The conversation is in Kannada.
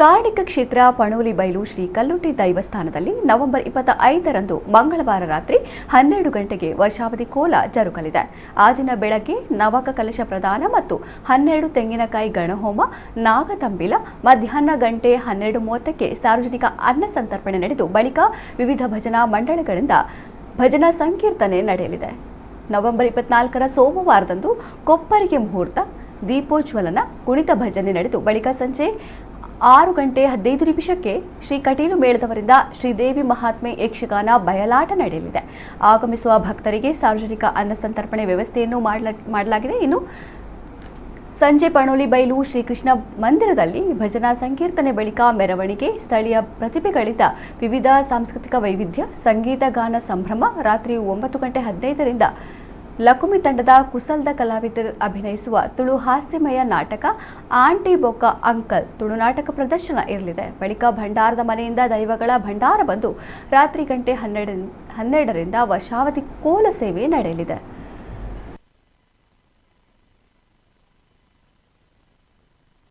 ಕಾರ್ಣಿಕ ಕ್ಷೇತ್ರ ಪಣೋಲಿ ಬೈಲು ಶ್ರೀ ಕಲ್ಲುಟ್ಟಿ ದೈವಸ್ಥಾನದಲ್ಲಿ ನವೆಂಬರ್ ಇಪ್ಪತ್ತ ಐದರಂದು ಮಂಗಳವಾರ ರಾತ್ರಿ ಹನ್ನೆರಡು ಗಂಟೆಗೆ ವರ್ಷಾವಧಿ ಕೋಲ ಜರುಗಲಿದೆ. ಆ ದಿನ ಬೆಳಗ್ಗೆ ನವಕ ಕಲಶ ಪ್ರದಾನ ಮತ್ತು ಹನ್ನೆರಡು ತೆಂಗಿನಕಾಯಿ ಗಣಹೋಮ, ನಾಗತಂಬಿಲ, ಮಧ್ಯಾಹ್ನ ಗಂಟೆ ಹನ್ನೆರಡು ಮೂವತ್ತಕ್ಕೆ ಸಾರ್ವಜನಿಕ ಅನ್ನ ಸಂತರ್ಪಣೆ ನಡೆದು ಬಳಿಕ ವಿವಿಧ ಭಜನಾ ಮಂಡಳಗಳಿಂದ ಭಜನಾ ಸಂಕೀರ್ತನೆ ನಡೆಯಲಿದೆ. ನವೆಂಬರ್ ಇಪ್ಪತ್ನಾಲ್ಕರ ಸೋಮವಾರದಂದು ಕೊಪ್ಪರಿಗೆ ಮುಹೂರ್ತ, ದೀಪೋಜ್ವಲನ, ಕುಣಿತ ಭಜನೆ ನಡೆದು ಬಳಿಕ ಸಂಜೆ ಆರು ಗಂಟೆ ಹದಿನೈದು ನಿಮಿಷಕ್ಕೆ ಶ್ರೀ ಕಟೀಲು ಮೇಳದವರಿಂದ ಶ್ರೀದೇವಿ ಮಹಾತ್ಮೆ ಯಕ್ಷಗಾನ ಬಯಲಾಟ ನಡೆಯಲಿದೆ. ಆಗಮಿಸುವ ಭಕ್ತರಿಗೆ ಸಾರ್ವಜನಿಕ ಅನ್ನ ಸಂತರ್ಪಣೆ ವ್ಯವಸ್ಥೆಯನ್ನು ಮಾಡಲ- ಮಾಡಲಾಗಿದೆ. ಇನ್ನು ಸಂಜೆ ಪಣೋಲಿ ಬೈಲು ಶ್ರೀಕೃಷ್ಣ ಮಂದಿರದಲ್ಲಿ ಭಜನಾ ಸಂಕೀರ್ತನೆ ಬಳಿಕ ಮೆರವಣಿಗೆ, ಸ್ಥಳೀಯ ಪ್ರತಿಭೆಗಳಿಂದ ವಿವಿಧ ಸಾಂಸ್ಕೃತಿಕ ವೈವಿಧ್ಯ, ಸಂಗೀತ ಗಾನ ಸಂಭ್ರಮ ರಾತ್ರಿ ಒಂಬತ್ತು ಗಂಟೆ ಹದಿನೈದರಿಂದ ಲಕುಮಿ ತಂಡದ ಕುಸಲ್ದ ಕಲಾವಿದರು ಅಭಿನಯಿಸುವ ತುಳು ಹಾಸ್ಯಮಯ ನಾಟಕ ಆಂಟಿ ಬೊಕ್ಕ ಅಂಕಲ್ ತುಳು ನಾಟಕ ಪ್ರದರ್ಶನ ಇರಲಿದೆ. ಬಳಿಕ ಭಂಡಾರದ ಮನೆಯಿಂದ ದೈವಗಳ ಭಂಡಾರ ಬಂದು ರಾತ್ರಿ ಗಂಟೆ ಹನ್ನೆರಡು ಹನ್ನೆರಡರಿಂದ ವಶಾವತಿ ಕೋಲ ಸೇವೆ ನಡೆಯಲಿದೆ.